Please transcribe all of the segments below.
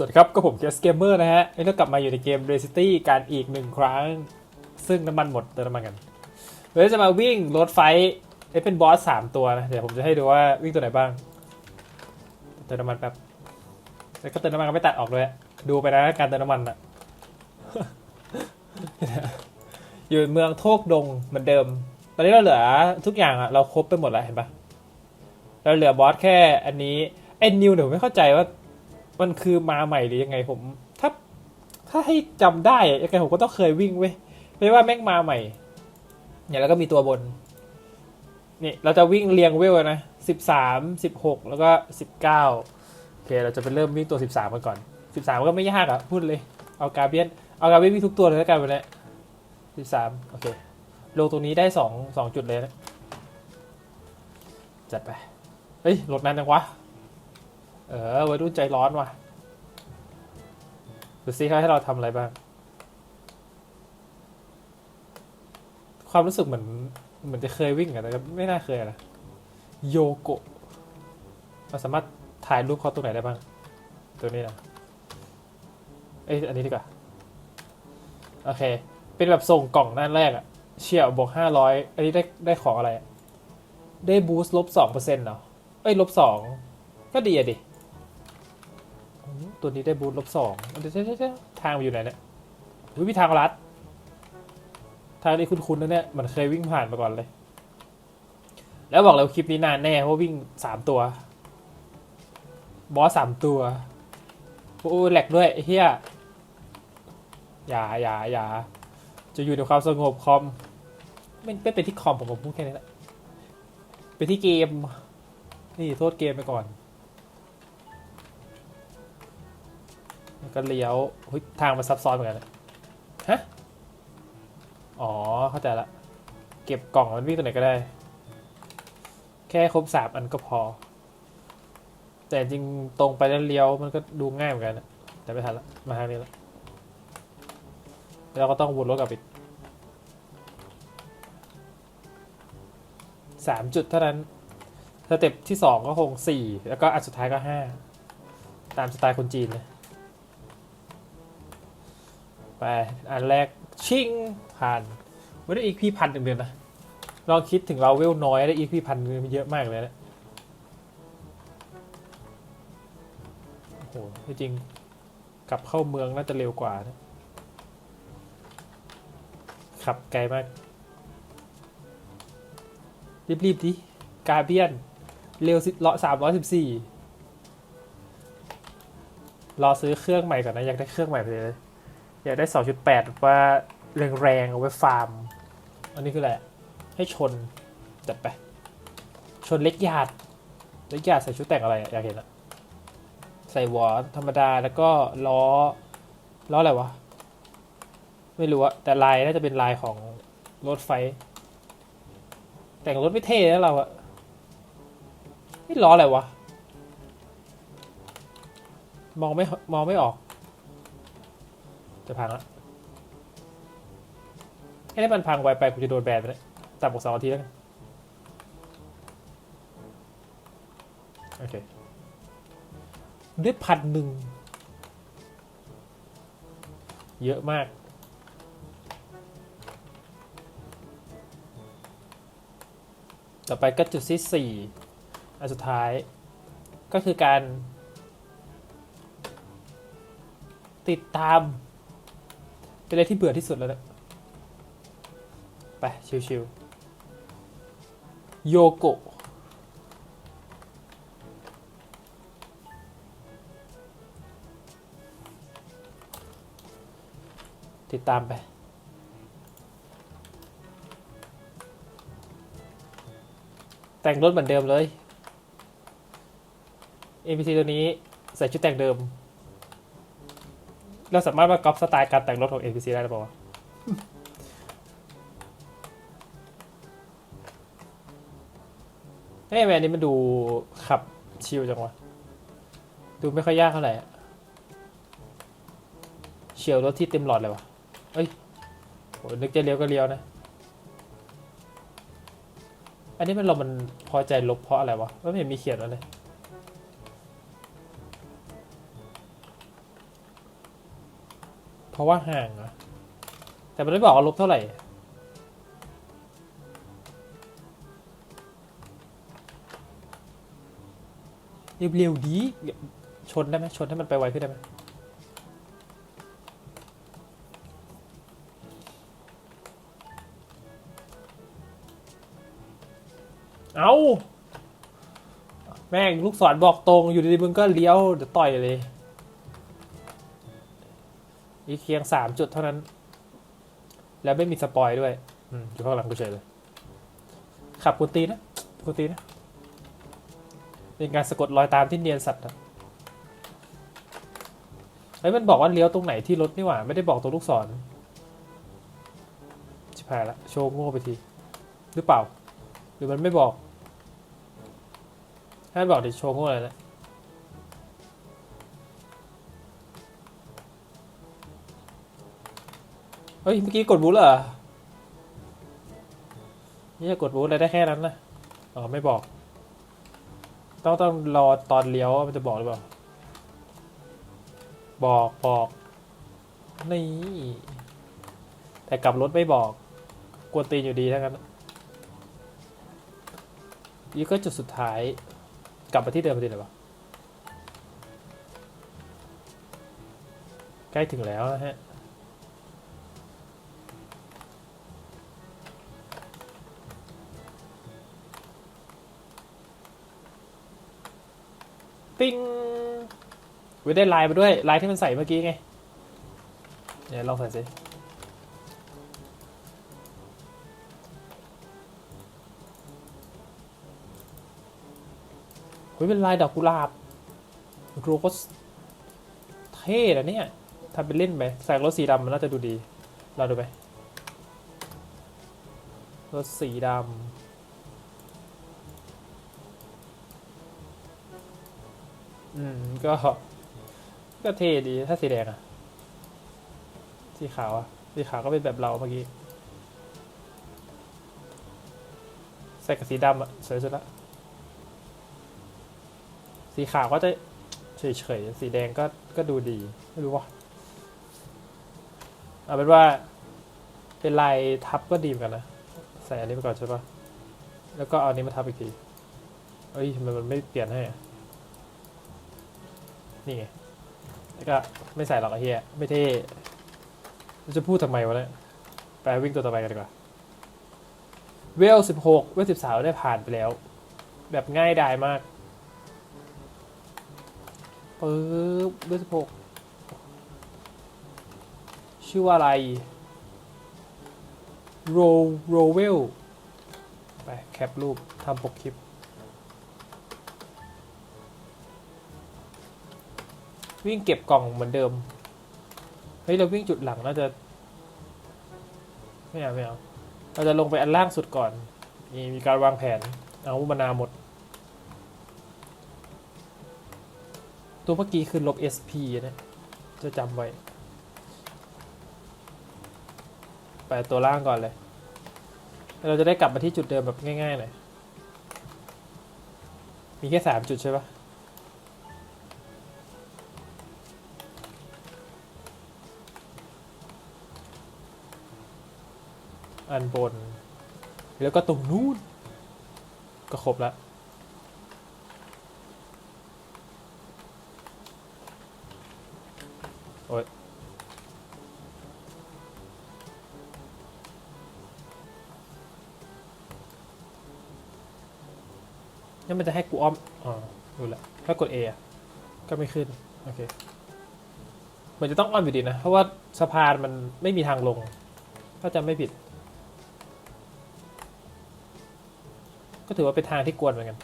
สวัสดีครับ ก็ผมเกสเกมเมอร์นะฮะนี่เรากลับมาอยู่ในเกม r e c i t y การอีกหนึ่งครั้ง ซึ่งน้ำมันหมดเติมน้ำมันกันเดี๋ยวจะมาวิ่งรถไฟเอ้เป็นบอสสามตัวนะ เดี๋ยวผมจะให้ดูว่าวิ่งตัวไหนบ้าง เติมน้ำมันแป๊บแล้วก็เติมน้ำมันก็ไม่ตัดออกเลยดูไปนะการเติมน้ำมันอะอยู่เมืองโทกดงเหมือนเดิม ตอนนี้เราเหลือทุกอย่างอะเราครบไปหมดแล้วเห็นปะเราเหลือบอสแค่อันนี้ไอ้นิวเดี๋ยวไม่เข้าใจว่า มันคือมาใหม่หรือยังไงผม ถ้าถ้าให้จำได้อะยังไงผมก็ต้องเคยวิ่งเว้ยไม่ว่าแม่งมาใหม่ เนี่ยแล้วก็มีตัวบนนี่เราจะวิ่งเรียงเวลนะสิบสามสิบหกแล้วก็สิบเก้าโอเค เราจะไปเริ่มวิ่งตัวสิบสามกันก่อนสิบสามก็ไม่ยากอะพูดเลย เอากาเบียนเอากาเบียนวิ่งทุกตัวเลยแล้วกันวันนี้สิบสามโอเคลงตรงนี้ได้สองสองจุดเลยนะ จัดไป เฮ้ยรถนั้นจังวะ เออวัยรุ่นใจร้อนว่ะดูซิเขาให้เราทำอะไรบ้าง ความรู้สึกเหมือนเหมือนจะเคยวิ่งอะแต่ก็ไม่น่าเคยนะโยโกะเราสามารถถ่ายรูปเขาตรงไหนได้บ้าง ตัวนี้นะเอ้ยอันนี้ดีกว่า โอเค เป็นแบบส่งกล่องด้านแรกอะเชี่ยวบวกห้าร้อยอันนี้ได้ได้ของอะไรอะได้บูสต์ลบสองเปอร์เซ็นต์เหรอเอ้ยลบสองก็ดีอะดิ ตัวนี้ได้บูทลบสองเดี๋ยวเดี๋ยวทางมันอยู่ไหนเนี่ยอุ๊ยมีทางลัด ทางนี้คุ้นๆนะเนี่ยมันเคยวิ่งผ่านมาก่อนเลย แล้วบอกเลยว่าคลิปนี้นานแน่เพราะวิ่งสามตัว บอสสามตัวโอ้ยแหลกด้วยเฮียอย่าอย่าอย่าจะอยู่ในความสงบคอมไม่ไม่เป็นที่คอมผมผมพูดแค่นี้แหละเป็นที่เกม นี่โทษเกมไปก่อน แล้วก็เลี้ยวเฮ้ยทางมันซับซ้อนเหมือนกันฮะอ๋อเข้าใจละเก็บกล่องมันวิ่งตัวไหนก็ได้ แค่ครบสามอันก็พอ แต่จริงตรงไปแล้วเลี้ยวมันก็ดูง่ายเหมือนกันแต่ไม่ทันละมาทางนี้ละแล้วก็ต้องวนรถกลับอีกสามจุดเท่านั้นสเต็ปที่สองก็คงสี่แล้วก็อันสุดท้ายก็ห้าตามสไตล์คนจีนเลย ไป อันแรกชิงผ่านไม่ได้อีกพี่พันหนึ่งเดือนนะลองคิดถึงเราเวลน้อยได้อีกพี่พันมันเยอะมากเลยนะโอ้โหจริงกลับเข้าเมืองน่าจะเร็วกว่านะขับไกลมาก รีบๆดิกาเบียน เร็วสิเลาะสามร้อยสิบสี่รอซื้อเครื่องใหม่ก่อนนะ อยากได้เครื่องใหม่ไปเลย อยากได้ 2.8แบบว่าแรงๆเอาไว้ฟาร์ม อันนี้คืออะไร ให้ชนจัดไป ชนเล็กหยาด เล็กหยาดใส่ชุดแต่งอะไรอยากเห็นอะใส่วอร์ธรรมดาแล้วก็ล้อ ล้ออะไรวะ ไม่รู้อะแต่ลายน่าจะเป็นลายของรถไฟ แต่งรถไม่เท่นะเราอะนี่ล้ออะไรวะ มองไม่มองไม่ออก จะพังละไอ้ถ้ามันพังไวไปกูจะโดนแบนไปเลยจับบอกสองนาทีแล้วกันโอเคได้พันหนึ่งเยอะมาก ต่อไปก็จุดที่สี่อันสุดท้ายก็คือการ ติดตาม เป็นอะไรที่เบื่อที่สุดแล้วนะไป ชิวๆโยโกะติดตามไป แต่งรถเหมือนเดิมเลย NPC ตัวนี้ใส่ชุดแต่งเดิม เราสามารถมาก๊อปสไตล์การแต่งรถของ NPC ได้หรือเปล่าวะเฮ้ยแมนนี้มันดูขับชิลจังวะ ดูไม่ค่อยยากเท่าไหร่อะเฉียวรถที่เต็มหลอดเลยวะเอ้ยโหนึกจะเลี้ยวก็เลี้ยวนะ อันนี้มันเรามันพอใจลบเพราะอะไรวะไม่เห็นมีเขียนไว้เล ราะว่าห่างอะแต่มันไม่บอกว่าลบเท่าไหร่ เร็วๆดี ชนได้ไหมชนให้มันไปไวขึ้นได้ไหมเอาแม่งลูกศรบอกตรงอยู่ดีๆมึงก็เลี้ยวเดี๋ยวต่อยเลย อีกเคียงสามจุดเท่านั้น แล้วไม่มีสปอยด้วย อืมอยู่ข้างหลังกูเฉยเลย ขับกูตีนะกูตีนะเป็นการสะกดรอยตามที่เนียนสัตว์อะเฮ้ยมันบอกว่าเลี้ยวตรงไหนที่รถนี่หว่า ไม่ได้บอกตรงลูกศรชิบหายละ โชว์โง่ไปที หรือเปล่า หรือมันไม่บอก ถ้าบอกดิโชว์โง่เลยนะ เฮ้ย เมื่อกี้กดบูทเหรอนี่จะกดบูทอะไรได้แค่นั้นนะ อ๋อ ไม่บอก ต้องต้องรอตอนเลี้ยวมันจะบอกหรือเปล่า บอกบอก นี่ แต่กลับรถไม่บอก กวนตีนอยู่ดีทั้งนั้นนี่ก็จุดสุดท้าย กลับมาที่เดิมพอดีเลยวะใกล้ถึงแล้วนะฮะ ปิ้งไว้ได้ลายมาด้วยลายที่มันใส่เมื่อกี้ไง เดี๋ยวลองใส่สิเฮ้ยเป็นลายดอกกุหลาบโรสเท่นะเนี่ยทำเป็นเล่นไปใส่รถสีดำมันน่าจะดูดี เราดูไปรถสีดำ อืม ก็ ก็เท่ดีถ้าสีแดงอะสีขาวอะสีขาวก็เป็นแบบเราเมื่อกี้ ใส่กับสีดำอะสวยสุดละ สีขาวก็จะเฉยๆ สีแดงก็ ก็ดูดี ไม่รู้ว่า เอาเป็นว่า เป็นลายทับก็ดีเหมือนกันนะ ใส่อันนี้ไปก่อนใช่ปะแล้วก็เอาอันนี้มาทับอีกทีเอ้ยทำไมมันไม่เปลี่ยนให้อะ นี่ไงแล้วก็ไม่ใส่หรอกไอ้เฮียไม่เท่จะพูดทำไมวะเนี่ยไปวิ่งตัวต่อไปกันดีกว่าเวลสิบหกเวลสิบสามได้ผ่านไปแล้ว แบบง่ายดายมากปึ๊บเวลสิบหกชื่อว่าอะไรโรโรเวลไปแคปรูปทำปกคลิป วิ่งเก็บกล่องเหมือนเดิม เฮ้ย เราวิ่งจุดหลังน่าจะ ไม่เอาไม่เอา เราจะลงไปอันล่างสุดก่อน มีมีการวางแผน เอามานาหมด ตัวเมื่อกี้คือลบ SP นะ จะจำไว้ ไปตัวล่างก่อนเลย เราจะได้กลับมาที่จุดเดิมแบบง่ายๆหน่อย มีแค่สามจุดใช่ปะ อันบน แล้วก็ตรงนู้น ก็ครบแล้วโอ๊ยนี่มันจะให้กูอ้อม อ๋อ ดูแลถ้ากด A อะ ก็ไม่ขึ้น โอเค มันจะต้องอ้อมอยู่ดีนะ เพราะว่าสะพานมันไม่มีทางลง ถ้าจำไม่ผิด ก็ถือว่าเป็นทางที่กวนเหมือนกัน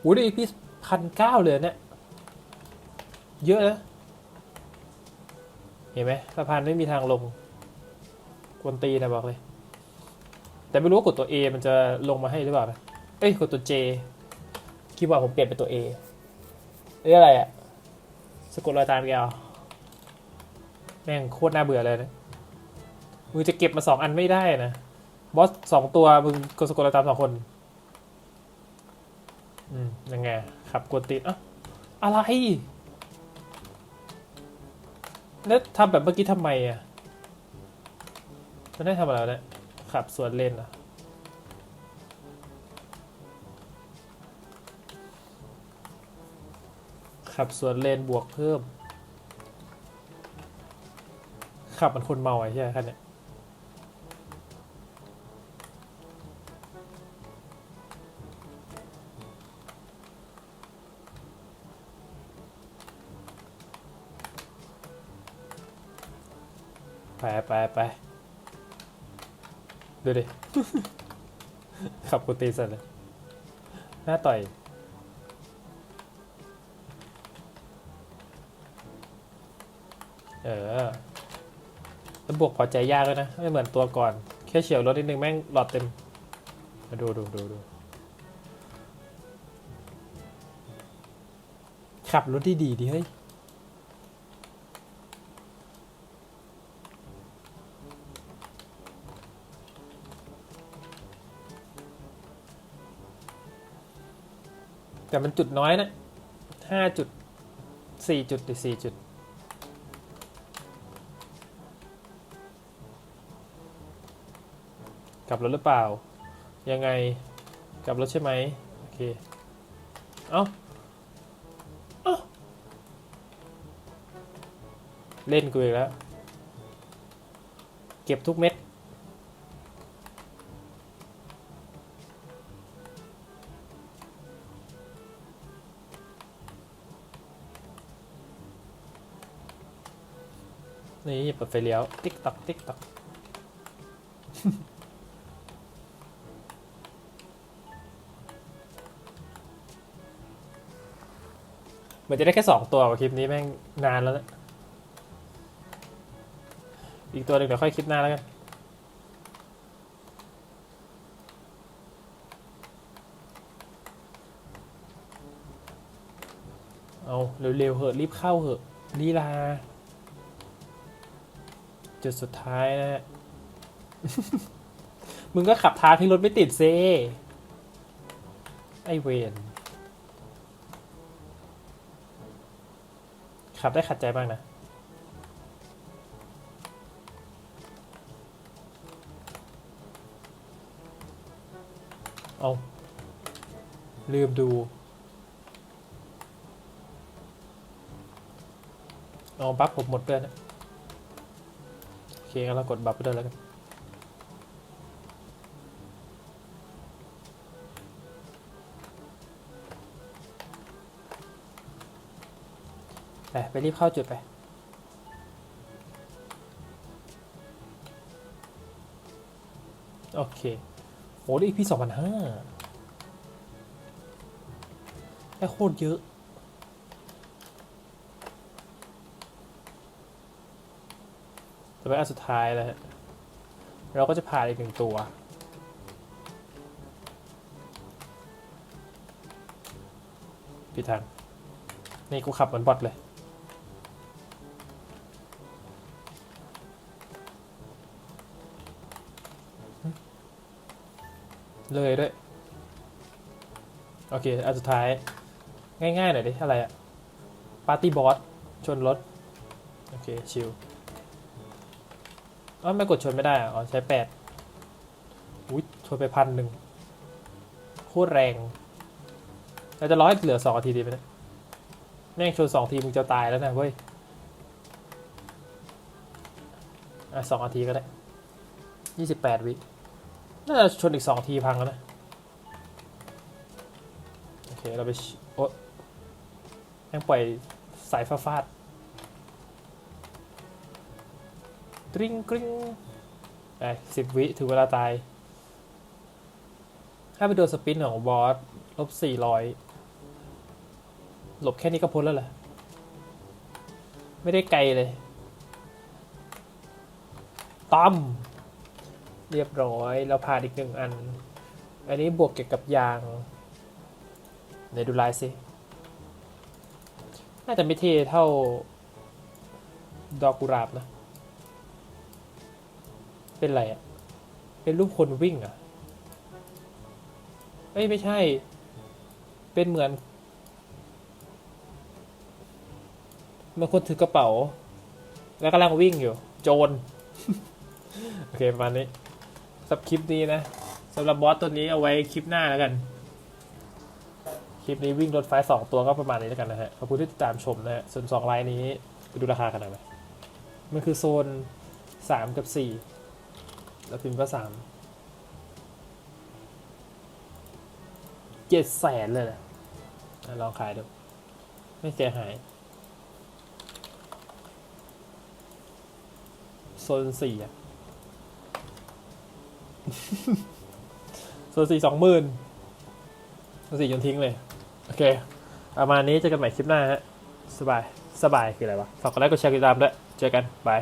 โอ้ยพี่พันเก้าเลยเนี่ย เยอะนะเห็นไหมสะพานไม่มีทางลงกวนตีนะบอกเลย แต่ไม่รู้ว่ากดตัว A มันจะลงมาให้หรือเปล่านะเอ้ย กดตัว J คิดว่าผมเปลี่ยนเป็นตัว A เอ้ยอะไรอะสะกดรอยตามแกเอาแม่งโคตรน่าเบื่อเลยนะมือจะเก็บมาสองอันไม่ได้นะ บอสสองตัวมึงกดสะกดรอยตามสองคน อืมยังไงขับกดติดอะอะไร แล้วทำแบบเมื่อกี้ทำไมอะมันได้ทำอะไรเนี่ยขับสวนเลนอะ ขับสวนเลนบวกเพิ่ม ขับมันคนเมาไอ้ใช่ไหมคันเนี่ยไปไปไปดูดิ ขับกูตีสัตว์เลยหน้าต่อย เออแล้วบวกพอใจยากเลยนะ ไม่เหมือนตัวก่อน แค่เฉียวรถนิดนึงแม่งหลอดเต็ม มาดูดูดูดูขับรถดีดีดิเฮ้ยแต่มันจุดน้อยนะห้าจุดสี่จุดหรือสี่จุด ลับรถหรือเปล่า ยังไงกลับรถใช่ไหมโอเค เอ้าเอ้าเล่นกูอีกแล้ว เก็บทุกเม็ดนี่เปิดไฟเลี้ยว ติ๊กตักติ๊กตัก มือนจะได้แค่สองตัวคลิปนี้แม่งนานแล้วนะอีกตัวหนึ่งเดี๋ยวค่อยคลิปหน้าแล้วกันเอาเร็วๆเหอะรีบเข้าเหอะลีลาจุดสุดท้ายนะฮะ มึงก็ขับทางที่รถไม่ติดเซไอเวน ขับได้ขัดใจบ้างนะ เอาลืมดูเอาบัฟผมหมดด้วยนะ โอเคงั้นเรากดบัฟไปด้วยแล้วกัน ไปไปรีบเข้าจุดไป โอเคโอ้ได้อีพีสองพันห้าได้โคตรเยอะต่อไปอันสุดท้ายแล้วเราก็จะผ่านอีกหนึ่งตัว พี่ทางนี่กูขับเหมือนบอทเลย เลยด้วย โอเค อันสุดท้าย ง่ายๆหน่อยดิอะไรอะปาร์ตี้บอสชนรถ โอเค ชิลอ๋อไม่กดชนไม่ได้อ๋อใช้แปดอุ้ยชนไปพันหนึ่งโคตรแรงเราจะร้อยเหลือสองนาทีดีไหมเนี่ยแม่งชนสองทีมึงจะตายแล้วนะเว้ยอะสองนาทีก็ได้ยี่สิบแปดวิ น่าจะชนอีกสองทีพังแล้วนะ โอเค เราไปโอ๊ะแม่งปล่อยสายฟ้าฟาดกริ้งกริ้งไปสิบวิถึงเวลาตาย ถ้าไปโดนสปินของบอสลบสี่ร้อยหลบแค่นี้ก็พ้นแล้วแหละไม่ได้ไกลเลยตั้ม เรียบร้อย เราผ่านอีกหนึ่งอัน อันนี้บวกเกี่ยวกับยางไหนดูลายสิ น่าจะไม่เท่เท่า ดอกกุหลาบนะ เป็นไรอะเป็นรูปคนวิ่งอะเอ้ยไม่ใช่ เป็นเหมือนเมือนคนถือกระเป๋า แล้วกำลังวิ่งอยู่ โจร โอเคประมาณนี้ สับคลิปนี้นะสำหรับบอสตัวนี้เอาไว้คลิปหน้าแล้วกัน คลิปนี้วิ่งรถไฟสองตัวก็ประมาณนี้แล้วกันนะฮะ ขอบคุณที่ติดตามชมนะฮะ ส่วนสองไลน์นี้ไปดูราคากันหน่อยไหมมันคือโซนสามกับสี่แล้วพิมพ์ก็สามเจ็ดแสนเลยนะอะลองขายดู ไม่เสียหายโซนสี่อะ ส่วนสี่สองหมื่นโซนสี่จนทิ้งเลย โอเค ประมาณนี้เจอกันใหม่คลิปหน้าฮะ สบาย สบายคืออะไรวะ ฝากกดไลค์กดแชร์กดติดตามด้วย เจอกัน บาย